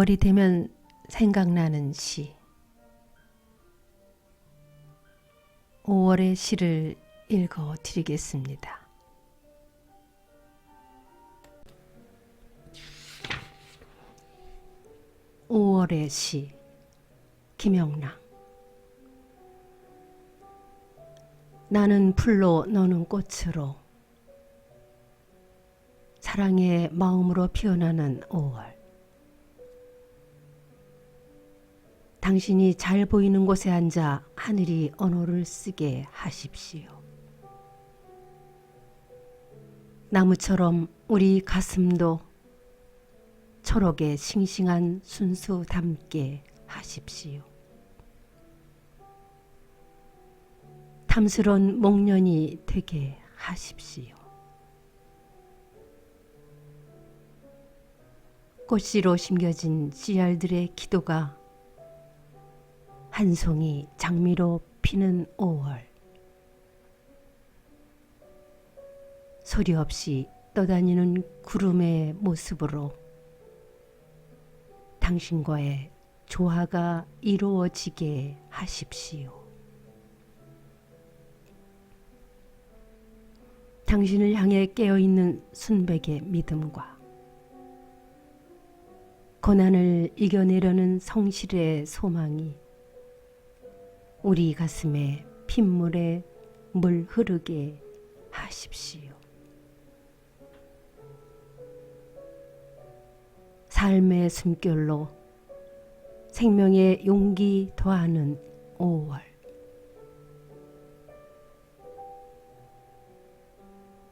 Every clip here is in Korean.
5월이 되면 생각나는 시. 5월의 시를 읽어 드리겠습니다. (5월의) 시 김영랑 나는 풀로 너는 꽃으로 사랑의 마음으로 피어나는 5월 당신이 잘 보이는 곳에 앉아 하늘이 언어를 쓰게 하십시오. 나무처럼 우리 가슴도 초록의 싱싱한 순수 담게 하십시오. 탐스런 목련이 되게 하십시오. 꽃씨로 심겨진 씨알들의 기도가 한 송이 장미로 피는 5월 소리 없이 떠다니는 구름의 모습으로 당신과의 조화가 이루어지게 하십시오. 당신을 향해 깨어있는 순백의 믿음과 고난을 이겨내려는 성실의 소망이 우리 가슴에 핏물에 물 흐르게 하십시오. 삶의 숨결로 생명의 용기 더하는 5월.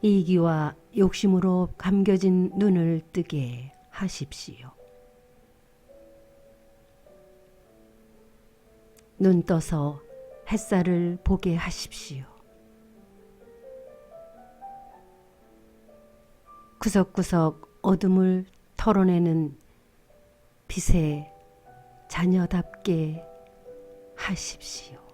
이기와 욕심으로 감겨진 눈을 뜨게 하십시오. 눈 떠서 햇살을 보게 하십시오. 구석구석 어둠을 털어내는 빛의 자녀답게 하십시오.